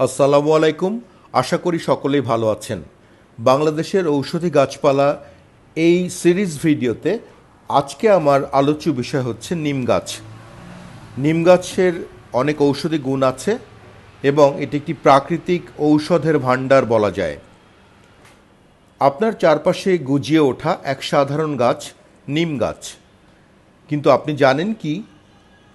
আসসালামু আলাইকুম। আশা করি সকলেই ভালো আছেন। বাংলাদেশের ঔষধি গাছপালা এই সিরিজ ভিডিওতে আজকে আমার আলোচ্য বিষয় হচ্ছে নিম গাছ। নিম গাছের অনেক ঔষধি গুণ আছে এবং এটি একটি প্রাকৃতিক ঔষধের ভাণ্ডার বলা যায়। আপনার চারপাশে গুজিয়ে ওঠা এক সাধারণ গাছ নিম গাছ। কিন্তু আপনি জানেন কি?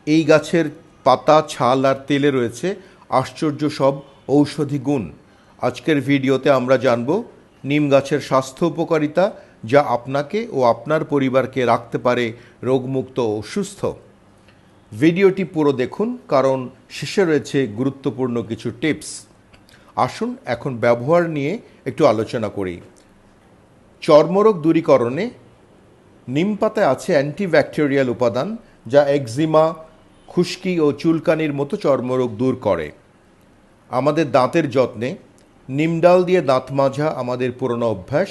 এই গাছের পাতা, ছাল আর তেলে রয়েছে আশ্চর্য সব ঔষধি গুণ। আজকের ভিডিওতে আমরা জানব নিম গাছের স্বাস্থ্য উপকারিতা যা আপনাকে ও আপনার পরিবারকে রাখতে পারে রোগমুক্ত ও সুস্থ। ভিডিওটি পুরো দেখুন, কারণ শেষে রয়েছে গুরুত্বপূর্ণ কিছু টিপস। আসুন এখন ব্যবহার নিয়ে একটু আলোচনা করি। চর্মরোগ দূরীকরণে নিম পাতায় আছে অ্যান্টিব্যাকটেরিয়াল উপাদান যা একজিমা, খুশকি ও চুলকানির মতো চর্মরোগ দূর করে। আমাদের দাঁতের যত্নে নিম ডাল দিয়ে দাঁত মাজা আমাদের পুরনো অভ্যাস।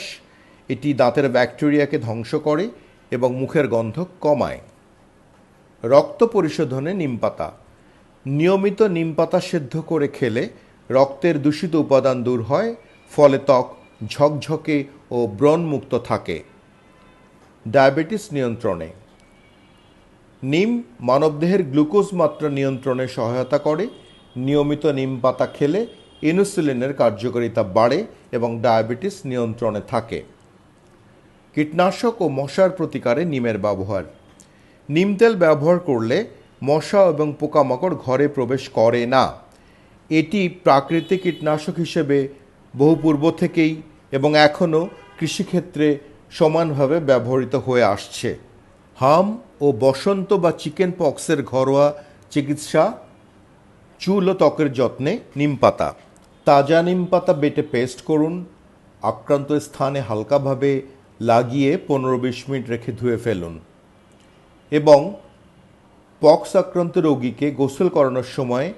এটি দাঁতের ব্যাকটেরিয়াকে ধ্বংস করে এবং মুখের গন্ধ কমায়। রক্ত পরিশোধনে নিম পাতা। নিয়মিত নিম পাতা সেদ্ধ করে খেলে রক্তের দূষিত উপাদান দূর হয়, ফলে ত্বক ঝকঝকে ও ব্রণমুক্ত থাকে। ডায়াবেটিস নিয়ন্ত্রণে। নিম মানবদেহের গ্লুকোজ মাত্রা নিয়ন্ত্রণে সহায়তা করে। নিয়মিত নিম পাতা খেলে ইনসুলিনের কার্যকারিতা বাড়ে এবং ডায়াবেটিস নিয়ন্ত্রণে থাকে। কীটনাশক ও মশার প্রতিকারে নিমের ব্যবহার। নিম তেল ব্যবহার করলে মশা এবং পোকামাকড় ঘরে প্রবেশ করে না। এটি প্রাকৃতিক কীটনাশক হিসেবে বহু পূর্ব থেকেই এবং এখনও কৃষিক্ষেত্রে সমানভাবে ব্যবহৃত হয়ে আসছে। হাম ও বসন্ত বা চিকেন পক্সের ঘরোয়া চিকিৎসা চুল ও ত্বকের যত্নে নিম পাতা। তাজা নিম পাতা বেটে পেস্ট করুন। আক্রান্ত স্থানে হালকাভাবে লাগিয়ে পনেরো বিশ মিনিট রেখে ধুয়ে ফেলুন। এবং পক্স আক্রান্ত রোগীকে গোসল করানোর সময়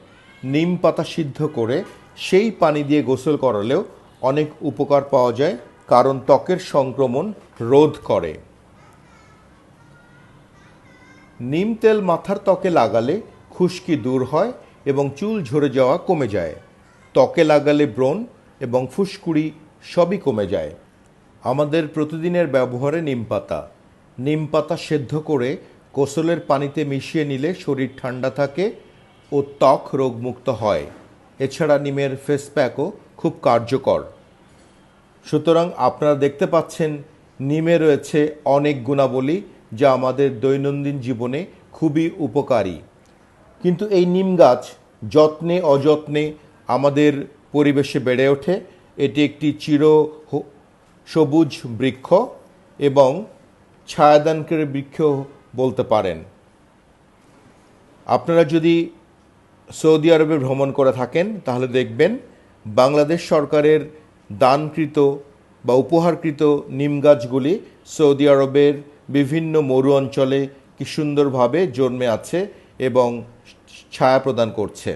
নিম পাতা সিদ্ধ করে সেই পানি দিয়ে গোসল করালেও অনেক উপকার পাওয়া যায়, কারণ ত্বকের সংক্রমণ রোধ করে। নিম তেল মাথার ত্বকে লাগালে খুশকি দূর হয় এবং চুল ঝরে যাওয়া কমে যায়। ত্বকে লাগালে ব্রণ এবং ফুসকুড়ি সবই কমে যায়। আমাদের প্রতিদিনের ব্যবহারে নিম পাতা। নিম পাতা সেদ্ধ করে কোসলের পানিতে মিশিয়ে নিলে শরীর ঠান্ডা থাকে ও ত্বক রোগমুক্ত হয়। এছাড়া নিমের ফেস প্যাকও খুব কার্যকর। সুতরাং আপনারা দেখতে পাচ্ছেন, নিমে রয়েছে অনেক গুণাবলী যা আমাদের দৈনন্দিন জীবনে খুবই উপকারী। কিন্তু এই নিম গাছ যত্নে, অযত্নে আমাদের পরিবেশে বেড়ে ওঠে। এটি একটি চির সবুজ বৃক্ষ এবং ছায়াদানকারী বৃক্ষ বলতে পারেন। আপনারা যদি সৌদি আরবে ভ্রমণ করে থাকেন, তাহলে দেখবেন বাংলাদেশ সরকারের দানকৃত বা উপহারকৃত নিম গাছগুলি সৌদি আরবের বিভিন্ন মরু অঞ্চলে কি সুন্দরভাবে জন্মে আছে এবং ছায়া প্রদান করছে।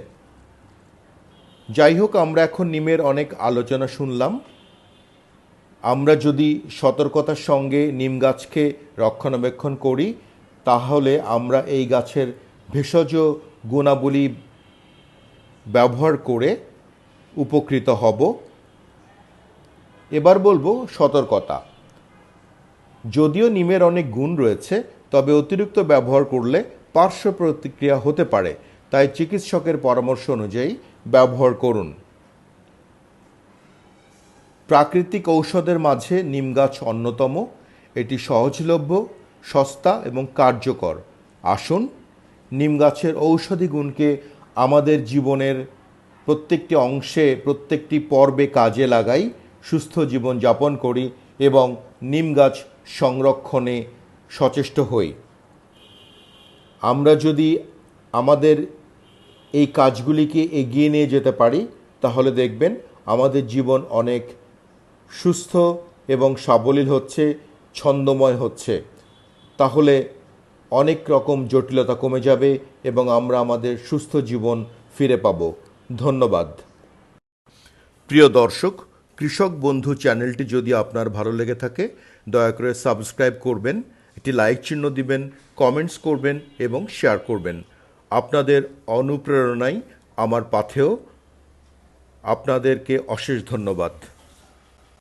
যাই হোক আমরা এখন নিমের অনেক আলোচনা শুনলাম। আমরা যদি সতর্কতার সঙ্গে নিম গাছকে রক্ষণাবেক্ষণ করি, তাহলে আমরা এই গাছের ভেষজ গুণাবলী ব্যবহার করে উপকৃত হব। এবার বলব সতর্কতা। যদিও নিমের অনেক গুণ রয়েছে, তবে অতিরিক্ত ব্যবহার করলে পার্শ্ব প্রতিক্রিয়া হতে পারে, তাই চিকিৎসকের পরামর্শ অনুযায়ী ব্যবহার করুন। প্রাকৃতিক ঔষধের মাঝে নিম গাছ অন্যতম, এটি সহজলভ্য, সস্তা এবং কার্যকর। আসুন, নিম গাছের ঔষধি গুণকে আমাদের জীবনের প্রত্যেকটি অংশে, প্রত্যেকটি পর্বে কাজে লাগাই, সুস্থ জীবন যাপন করি এবং নিম গাছ সংরক্ষণে সচেষ্ট হই। আমরা যদি আমাদের এই কাজগুলিকে এগিয়ে নিয়ে যেতে পারি, তাহলে দেখবেন আমাদের জীবন অনেক সুস্থ এবং সাবলীল হচ্ছে, ছন্দময় হচ্ছে। তাহলে অনেক রকম জটিলতা কমে যাবে এবং আমরা আমাদের সুস্থ জীবন ফিরে পাব। ধন্যবাদ। প্রিয় দর্শক, কৃষক বন্ধু চ্যানেলটি যদি আপনার ভালো লেগে থাকে, দয়া করে সাবস্ক্রাইব করবেন। একটি লাইক চিহ্ন দিবেন কমেন্টস করবেন এবং শেয়ার করবেন। আপনাদের অনুপ্রেরণাই আমার পাথেও আপনাদেরকে অশেষ ধন্যবাদ।